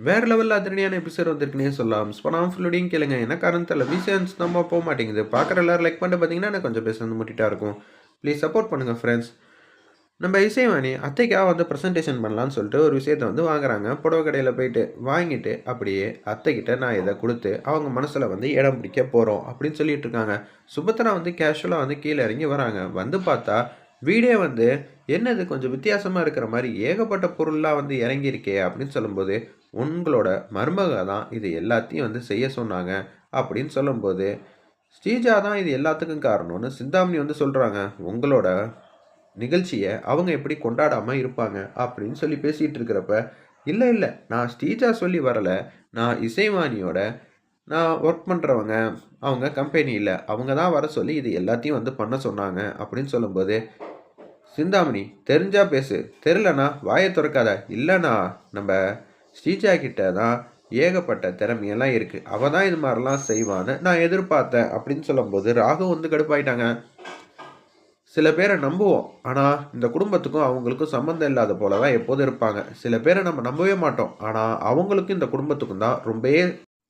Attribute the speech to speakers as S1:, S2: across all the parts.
S1: வேற லெவலில் அதிரடியான எபிசோட் வந்திருக்குனே சொல்லலாம். ஸ்பனாம் ஃபுல்லோடையும் கேளுங்க. என்ன காரணம் தெரியல. விசியன்ஸ் நம்ம போக மாட்டேங்குது. பார்க்குற எல்லாரும் லைக் பண்ணிட்டு பார்த்தீங்கன்னா எனக்கு கொஞ்சம் பேச வந்து முட்டிட்டா இருக்கும். ப்ளீஸ் சப்போர்ட் பண்ணுங்கள் ஃப்ரெண்ட்ஸ் நம்ம இசைவாணி அத்தைக்காக வந்து ப்ரெசன்டேஷன் பண்ணலான்னு சொல்லிட்டு ஒரு விஷயத்தை வந்து வாங்குறாங்க. புடவை கடையில் போயிட்டு வாங்கிட்டு அப்படியே அத்தைக்கிட்ட நான் இதை கொடுத்து அவங்க மனசில் வந்து இடம் பிடிக்க போகிறோம் அப்படின்னு சொல்லிட்டு இருக்காங்க. சுபத்ரா வந்து கேஷுவலாக வந்து கீழே இறங்கி வராங்க. வந்து பார்த்தா வீடே வந்து என்னது கொஞ்சம் வித்தியாசமாக இருக்கிற மாதிரி ஏகப்பட்ட பொருள்லாம் வந்து இறங்கியிருக்கே அப்படின்னு சொல்லும்போது உங்களோட மருமக தான் இது எல்லாத்தையும் வந்து செய்ய சொன்னாங்க அப்படின்னு சொல்லும்போது ஸ்ரீஜா தான் இது எல்லாத்துக்கும் காரணம்னு சிந்தாமணி வந்து சொல்கிறாங்க உங்களோட நிகழ்ச்சியை அவங்க எப்படி கொண்டாடாமல் இருப்பாங்க அப்படின்னு சொல்லி பேசிகிட்டு இருக்கிறப்ப இல்லை இல்லை நான் ஸ்ரீஜா சொல்லி வரலை. நான் இசைவாணியோட நான் ஒர்க் பண்ணுறவங்க அவங்க கம்பெனியில் அவங்க தான் வர சொல்லி இது எல்லாத்தையும் வந்து பண்ண சொன்னாங்க. அப்படின்னு சொல்லும்போது சிந்தாமணி தெரிஞ்சா பேசு. தெரிலனா வாயை திறக்காத. இல்லைண்ணா நம்ம ஸ்ரீஜா கிட்ட தான் ஏகப்பட்ட திறமையெல்லாம் இருக்குது அவள் தான் இது மாதிரிலாம் செய்வான்னு நான் எதிர்பார்த்தேன் அப்படின்னு சொல்லும்போது ராகு வந்து கடுப்பாயிட்டாங்க. சில பேரை நம்புவோம். ஆனால் இந்த குடும்பத்துக்கும் அவங்களுக்கும் சம்மந்தம் இல்லாத போல தான் எப்போதும் இருப்பாங்க. சில பேரை நம்ம நம்பவே மாட்டோம். ஆனால் அவங்களுக்கும் இந்த குடும்பத்துக்கும் தான் ரொம்பவே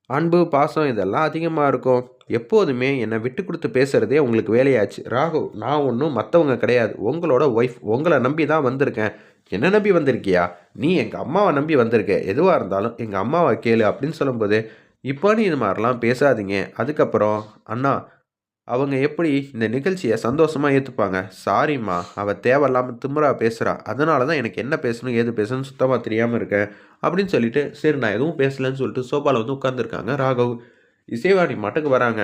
S1: அன்பு பாசம் இதெல்லாம் அதிகமாக இருக்கும். எப்போதுமே என்னை விட்டு கொடுத்து பேசுகிறதே உங்களுக்கு வேலையாச்சு. ராகு நான் ஒன்றும் மற்றவங்க கிடையாது. உங்களோட ஒய்ஃப் உங்களை நம்பி தான் வந்திருக்கேன். என்ன நம்பி வந்திருக்கியா? நீ எங்கள் அம்மாவை நம்பி வந்திருக்க. எதுவாக இருந்தாலும் எங்கள் அம்மாவை கேளு அப்படின்னு சொல்லும்போது இப்போ நீ இது மாதிரிலாம் பேசாதீங்க. அதுக்கப்புறம் அண்ணா அவங்க எப்படி இந்த நிகழ்ச்சியை சந்தோஷமாக ஏற்றுப்பாங்க சாரிம்மா அவள் தேவையில்லாமல் திமுறா பேசுகிறா அதனால தான் எனக்கு என்ன பேசணும் ஏது பேசணும்னு சுத்தமாக தெரியாமல் இருக்கேன் அப்படின்னு சொல்லிட்டு சரி நான் எதுவும் பேசலன்னு சொல்லிட்டு சோபாவில் வந்து உட்காந்துருக்காங்க ராகவ். இசைவாணி மட்டுக்கு வராங்க.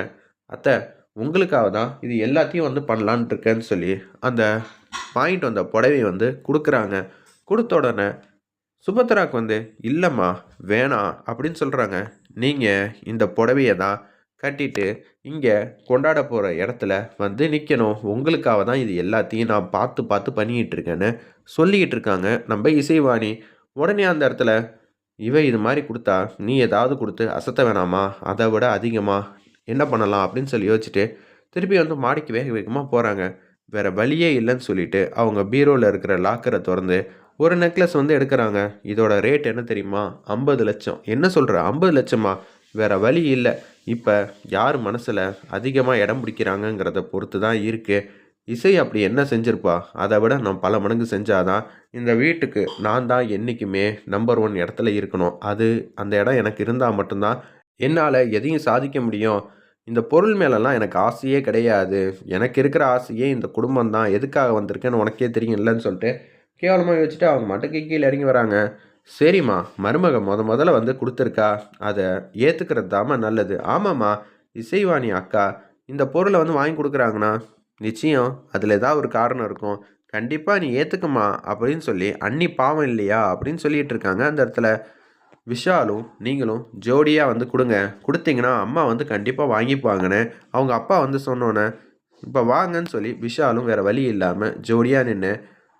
S1: அத்தை உங்களுக்காக தான் இது எல்லாத்தையும் வந்து பண்ணலான் இருக்கேன்னு சொல்லி அந்த வாங்கிட்டு வந்த புடவை வந்து கொடுக்குறாங்க. கொடுத்த உடனே சுபத்ராக்கு வந்து இல்லைம்மா வேணாம் அப்படின்னு சொல்கிறாங்க நீங்கள் இந்த புடவையை தான் கட்டிட்டு இங்கே கொண்டாட போகிற இடத்துல வந்து நிற்கணும் உங்களுக்காக தான் இது எல்லாத்தையும் நான் பார்த்து பார்த்து பண்ணிக்கிட்டு இருக்கேன்னு சொல்லிக்கிட்டு இருக்காங்க நம்ம இசைவாணி. உடனே அந்த இடத்துல இவ இது மாதிரி கொடுத்தா நீ ஏதாவது கொடுத்து அசத்த வேணாமா? அதை விட அதிகமாக என்ன பண்ணலாம்? அப்படின்னு சொல்லி யோசிச்சுட்டு திருப்பி வந்து மாடிக்கு வேக வேகமாக போகிறாங்க வேறு வழியே இல்லைன்னு சொல்லிட்டு அவங்க பீரோவில் இருக்கிற லாக்கரை திறந்து ஒரு நெக்லஸ் வந்து எடுக்கிறாங்க. இதோட ரேட் என்ன தெரியுமா? ஐம்பது லட்சம். என்ன சொல்கிற ஐம்பது லட்சமா? வேறு வழி இல்லை. இப்போ யார் மனசில் அதிகமாக இடம் பிடிக்கிறாங்கங்கிறத பொறுத்து தான் இருக்குது இசை அப்படி என்ன செஞ்சிருப்பா? அதை விட நான் பல மடங்கு செஞ்சாதான் இந்த வீட்டுக்கு நான் தான் என்றைக்குமே நம்பர் ஒன் இடத்துல இருக்கணும். அது அந்த இடம் எனக்கு இருந்தால் மட்டும்தான் என்னால் எதையும் சாதிக்க முடியும். இந்த பொருள் மேலெல்லாம் எனக்கு ஆசையே கிடையாது. எனக்கு இருக்கிற ஆசையே இந்த குடும்பம் தான் எதுக்காக வந்திருக்கேன்னு உனக்கே தெரியும் இல்லைன்னு சொல்லிட்டு கேவலமாக வச்சுட்டு அவங்க மட்டுக்கு கீழே இறங்கி வராங்க. சரிம்மா மருமக முத முதல்ல வந்து கொடுத்துருக்கா. அதை ஏற்றுக்கிறது தாம்மா நல்லது. ஆமாம்மா இசைவாணி அக்கா இந்த பொருளை வந்து வாங்கி கொடுக்குறாங்கண்ணா. நிச்சயம் அதில் ஏதாவது ஒரு காரணம் இருக்கும். கண்டிப்பாக நீ ஏற்றுக்குமா அப்படின்னு சொல்லி அன்னி பாவம் இல்லையா அப்படின்னு சொல்லிகிட்டு இருக்காங்க அந்த இடத்துல. விஷாலும் நீங்களும் ஜோடியாக வந்து கொடுங்க. கொடுத்தீங்கன்னா அம்மா வந்து கண்டிப்பாக வாங்கிப்பாங்கன்னு அவங்க அப்பா வந்து சொன்னோன்னே இப்போ வாங்கன்னு சொல்லி விஷாலும் வேறு வழி இல்லாமல் ஜோடியாக நின்று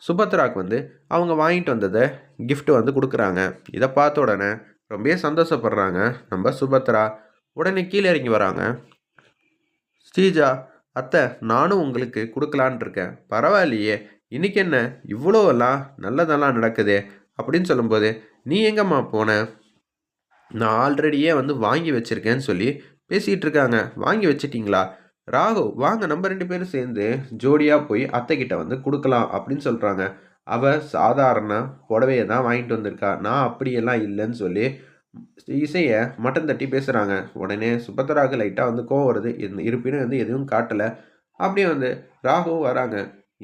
S1: சுபத்ராக்கு வந்து அவங்க வாங்கிட்டு வந்ததை கிஃப்ட்டு வந்து கொடுக்குறாங்க. இதை பார்த்த உடனே ரொம்ப சந்தோஷப்படுறாங்க. நம்ம சுபத்ரா உடனே கீழே இறங்கி வராங்க. ஸ்ரீஜா அத்தை நானும் உங்களுக்கு கொடுக்கலான் இருக்கேன். பரவாயில்லையே இன்னைக்கு என்ன? இவ்வளோவெல்லாம் நல்லதெல்லாம் நடக்குதே அப்படின்னு சொல்லும்போது நீ எங்கம்மா போன? நான் ஆல்ரெடியே வந்து வாங்கி வச்சிருக்கேன்னு சொல்லி பேசிகிட்டு இருக்காங்க. வாங்கி வச்சிட்டிங்களா? ராகு வாங்க நம்ம ரெண்டு பேரும் சேர்ந்து ஜோடியாக போய் அத்தைக்கிட்ட வந்து கொடுக்கலாம் அப்படின்னு சொல்கிறாங்க அவள் சாதாரண புடவையை தான் வாங்கிட்டு வந்திருக்கா. நான் அப்படியெல்லாம் இல்லைன்னு சொல்லி இசையை மட்டன் தட்டி பேசுகிறாங்க உடனே சுபத்ராவுக்கு லைட்டாக வந்து கோவம் வருது. இருப்பினும் வந்து எதுவும் காட்டலை. அப்படியே வந்து ராகு வராங்க.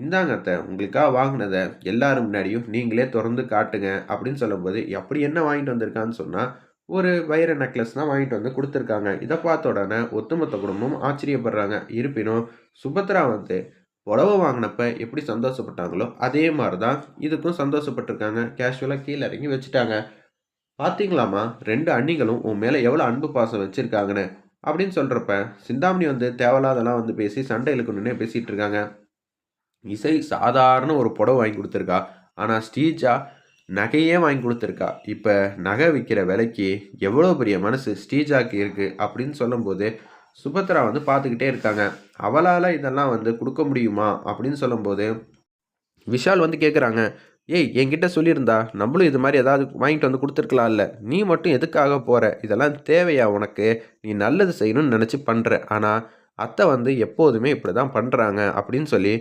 S1: இந்தாங்க அத்தை உங்களுக்காக வாங்கினதை எல்லாரும் முன்னாடியும் நீங்களே திறந்து காட்டுங்க அப்படின்னு சொல்லும்போது எப்படி என்ன வாங்கிட்டு வந்திருக்கான்னு சொன்னால் ஒரு வைர நெக்லஸ் தான் வாங்கிட்டு வந்து கொடுத்துருக்காங்க. இதை பார்த்த உடனே ஒத்துமொத்த குடும்பமும் ஆச்சரியப்படுறாங்க. இருப்பினும் சுபத்ரா வந்து புடவை வாங்கினப்ப எப்படி சந்தோஷப்பட்டாங்களோ அதே மாதிரி தான் இதுக்கும் சந்தோஷப்பட்டிருக்காங்க. கேஷுவலாக கீழே இறங்கி வச்சுட்டாங்க. பார்த்தீங்களாமா ரெண்டு அண்ணிகளும் உன் மேலே எவ்வளோ அன்பு பாசம் வச்சுருக்காங்கன்னு? அப்படின்னு சொல்கிறப்ப சிந்தாமணி வந்து தேவையில்லாதெல்லாம் வந்து பேசி சண்டை இழுக்கணுன்னே பேசிகிட்டு இருக்காங்க. இசை சாதாரண ஒரு புடவை வாங்கி கொடுத்துருக்கா. ஆனால் ஸ்டீஜா நகையே வாங்கி கொடுத்துருக்கா. இப்போ நகை விற்கிற விலைக்கு எவ்வளோ பெரிய மனசு ஸ்டீஜாக்கு இருக்குது அப்படின்னு சொல்லும்போது சுபத்ரா வந்து பார்த்துக்கிட்டே இருக்காங்க. அவளால் இதெல்லாம் வந்து கொடுக்க முடியுமா? அப்படின்னு சொல்லும்போது விஷால் வந்து கேட்குறாங்க ஏய் என்கிட்ட சொல்லியிருந்தா நம்மளும் இது மாதிரி ஏதாவது வாங்கிட்டு வந்து கொடுத்துருக்கலாம்ல. நீ மட்டும் எதுக்காக போகிற இதெல்லாம் தேவையா உனக்கு? நீ நல்லது செய்யணும்னு நினச்சி பண்ணுற ஆனால் அத்தை வந்து எப்போதுமே இப்படி தான் பண்ணுறாங்க அப்படின்னு சொல்லி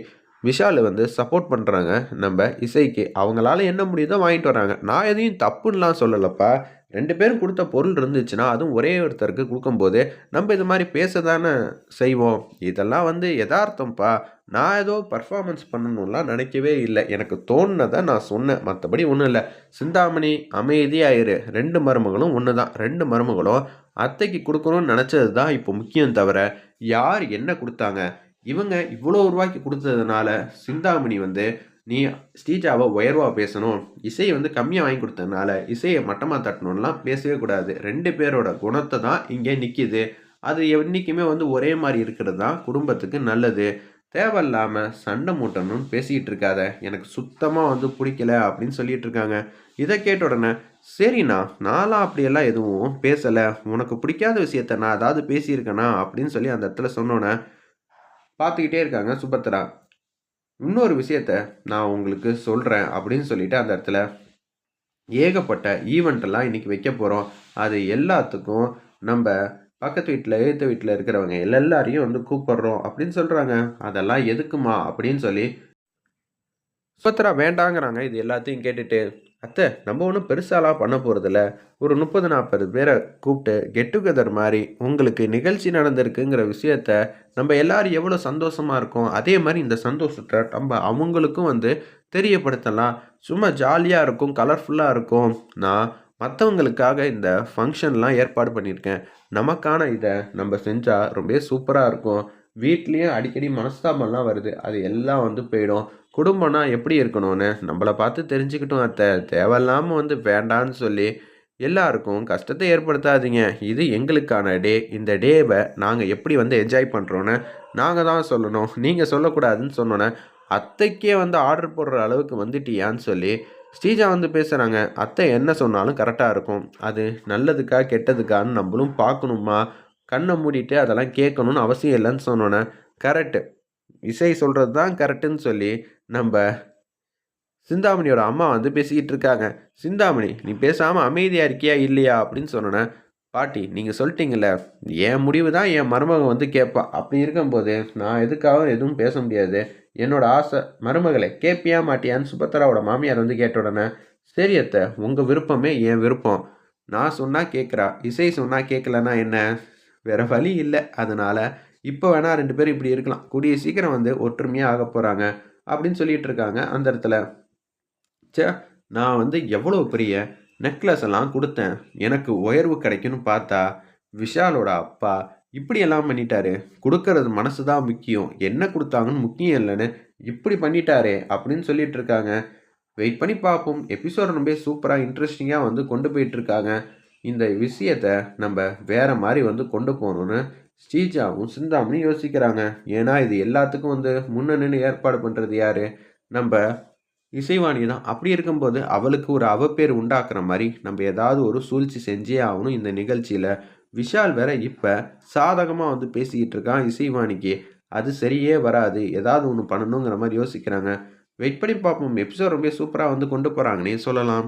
S1: விஷால் வந்து சப்போர்ட் பண்ணுறாங்க நம்ம இசைக்கு. அவங்களால என்ன முடியுதோ வாங்கிட்டு வராங்க நான் எதையும் தப்புன்னெலாம் சொல்லலப்பா. ரெண்டு பேரும் கொடுத்த பொருள் இருந்துச்சுன்னா அதுவும் ஒரே ஒருத்தருக்கு கொடுக்கும்போது நம்ம இது மாதிரி பேச தானே செய்வோம்? இதெல்லாம் வந்து யதார்த்தம்ப்பா நான் ஏதோ பர்ஃபார்மன்ஸ் பண்ணணும்லாம் நினைக்கவே இல்லை. எனக்கு தோணுனதை நான் சொன்னேன். மற்றபடி ஒன்றும் இல்லை. சிந்தாமணி அமைதியாயிரு. ரெண்டு மருமகளும் ஒன்று தான் ரெண்டு மருமகளும் அத்தைக்கு கொடுக்கணும்னு நினச்சது தான் இப்போ முக்கியம் தவிர யார் என்ன கொடுத்தாங்க? இவங்க இவ்வளோ ரூபாய்க்கு கொடுத்ததுனால சிந்தாமணி வந்து நீ ஸ்ரீஜாவை உயர்வாக பேசணும். இசையை வந்து கம்மியாக வாங்கி கொடுத்ததுனால இசையை மட்டமாக தட்டணும்லாம் பேசவே கூடாது. ரெண்டு பேரோட குணத்தை தான் இங்கே நிற்கிது அது என்றைக்குமே வந்து ஒரே மாதிரி இருக்கிறது தான் குடும்பத்துக்கு நல்லது. தேவையில்லாமல் சண்டை மூட்டணும்னு பேசிக்கிட்டு இருக்காத. எனக்கு சுத்தமாக வந்து பிடிக்கல அப்படின்னு சொல்லிட்டு இருக்காங்க. இதை கேட்ட உடனே சரிண்ணா நான்லாம் அப்படியெல்லாம் எதுவும் பேசலை. உனக்கு பிடிக்காத விஷயத்த நான் ஏதாவது பேசியிருக்கேனா? அப்படின்னு சொல்லி அந்த இடத்துல சொன்னோன்னே பார்த்துக்கிட்டே இருக்காங்க சுபத்ரா. இன்னொரு விஷயத்த நான் உங்களுக்கு சொல்கிறேன் அப்படின்னு சொல்லிட்டு அந்த இடத்துல ஏகப்பட்ட ஈவெண்ட்டெல்லாம் இன்றைக்கி வைக்க போகிறோம் அது எல்லாத்துக்கும் நம்ம பக்கத்து வீட்டில் எழுத்த வீட்டில் இருக்கிறவங்க எல்லாரையும் வந்து கூப்பிடுறோம் அப்படின்னு சொல்கிறாங்க அதெல்லாம் எதுக்குமா அப்படின்னு சொல்லி சுபத்ரா வேண்டாங்கிறாங்க. இது எல்லாத்தையும் கேட்டுட்டு அத்தை நம்ம ஒன்றும் பெருசாலாம் பண்ண போகிறதில்ல ஒரு முப்பது நாற்பது பேரை கூப்பிட்டு கெட் டுகெதர் மாதிரி உங்களுக்கு நிகழ்ச்சி நடந்திருக்குங்கிற விஷயத்த நம்ம எல்லோரும் எவ்வளோ சந்தோஷமாக இருக்கோம் அதே மாதிரி இந்த சந்தோஷத்தை நம்ம அவங்களுக்கும் வந்து தெரியப்படுத்தலாம். சும்மா ஜாலியாக இருக்கும் கலர்ஃபுல்லாக இருக்கும். நான் மற்றவங்களுக்காக இந்த ஃபங்க்ஷன்லாம் ஏற்பாடு பண்ணியிருக்கேன். நமக்கான இதை நம்ம செஞ்சால் ரொம்ப சூப்பராக இருக்கும். வீட்லேயும் அடிக்கடி மனஸ்தாபம்லாம் வருது. அது எல்லாம் வந்து போயிடும். குடும்பம்னா எப்படி இருக்கணும்னு? நம்மளை பார்த்து தெரிஞ்சுக்கிட்டோம் அத்தை. தேவையில்லாமல் வந்து வேண்டான்னு சொல்லி எல்லாருக்கும் கஷ்டத்தை ஏற்படுத்தாதீங்க. இது எங்களுக்கான டே. இந்த டேவை நாங்கள் எப்படி வந்து என்ஜாய் பண்ணுறோன்னு நாங்கள் தான் சொல்லணும். நீங்கள் சொல்லக்கூடாதுன்னு சொன்னோன்னே அத்தைக்கே வந்து ஆர்டர் போடுற அளவுக்கு வந்துட்டியான்னு சொல்லி ஸ்ரீஜா வந்து பேசுகிறாங்க அத்தை என்ன சொன்னாலும் கரெக்டாக இருக்கும். அது நல்லதுக்கா கெட்டதுக்கான்னு நம்மளும் பார்க்கணுமா? கண்ணை மூடிட்டு அதெல்லாம் கேட்கணும்னு அவசியம் இல்லைன்னு சொன்னோன்னே. கரெக்டு இசை சொல்கிறது தான் கரெக்டுன்னு சொல்லி நம்ம சிந்தாமணியோட அம்மா வந்து பேசிக்கிட்டு இருக்காங்க. சிந்தாமணி நீ பேசாமல் அமைதியாக இருக்கியா இல்லையா அப்படின்னு சொன்னோன்னே பாட்டி நீங்கள் சொல்லிட்டீங்கல்ல என் முடிவு தான் என் மருமகன் வந்து கேட்பா. அப்படி இருக்கும்போது நான் எதுக்காக எதுவும் பேச முடியாது. என்னோடய ஆசை மருமகளை கேட்பியா மாட்டியான்னு சுபத்ராவோட மாமியார் வந்து கேட்ட உடனே சரி அத்தை உங்கள் விருப்பமே என் விருப்பம். நான் சொன்னால் கேட்குறா. இசை சொன்னால் கேட்கலன்னா என்ன? வேறு வழி இல்லை. அதனால் இப்போ வேணால் ரெண்டு பேரும் இப்படி இருக்கலாம். கூடிய சீக்கிரம் வந்து ஒற்றுமையாக ஆக போகிறாங்க அப்படின்னு சொல்லிட்டு இருக்காங்க அந்த இடத்துல. சே நான் வந்து எவ்வளோ பெரிய நெக்லஸ் எல்லாம் கொடுத்தேன். எனக்கு உயர்வு கிடைக்கும்னு பார்த்தா விஷாலோட அப்பா இப்படி எல்லாம் பண்ணிட்டாரு. கொடுக்கறது மனசு தான் முக்கியம். என்ன கொடுத்தாங்கன்னு முக்கியம் இல்லைன்னு இப்படி பண்ணிட்டாரே அப்படின்னு சொல்லிட்டு இருக்காங்க. வெயிட் பண்ணி பார்ப்போம். எபிசோட் ரொம்ப சூப்பராக இன்ட்ரெஸ்டிங்காக வந்து கொண்டு போயிட்டுருக்காங்க இந்த விஷயத்தை நம்ம வேறு மாதிரி வந்து கொண்டு போகணுன்னு ஸ்ரீஜாவும் சிந்தாமணி யோசிக்கிறாங்க. ஏன்னா இது எல்லாத்துக்கும் வந்து முன்னணின்னு ஏற்பாடு பண்ணுறது யார்? நம்ம இசைவாணி தான். அப்படி இருக்கும்போது அவளுக்கு ஒரு அவப்பேர் உண்டாக்குற மாதிரி நம்ம ஏதாவது ஒரு சூழ்ச்சி செஞ்சே ஆகணும் இந்த நிகழ்ச்சியில். விஷால் வேற இப்போ சாதகமாக வந்து பேசிக்கிட்டு இருக்கான் இசைவாணிக்கு. அது சரியே வராது. ஏதாவது ஒன்று பண்ணணுங்கிற மாதிரி யோசிக்கிறாங்க. வெயிட் பண்ணி பார்ப்போம். எபிசோட் ரொம்ப சூப்பராக வந்து கொண்டு போகிறாங்கன்னே சொல்லலாம்.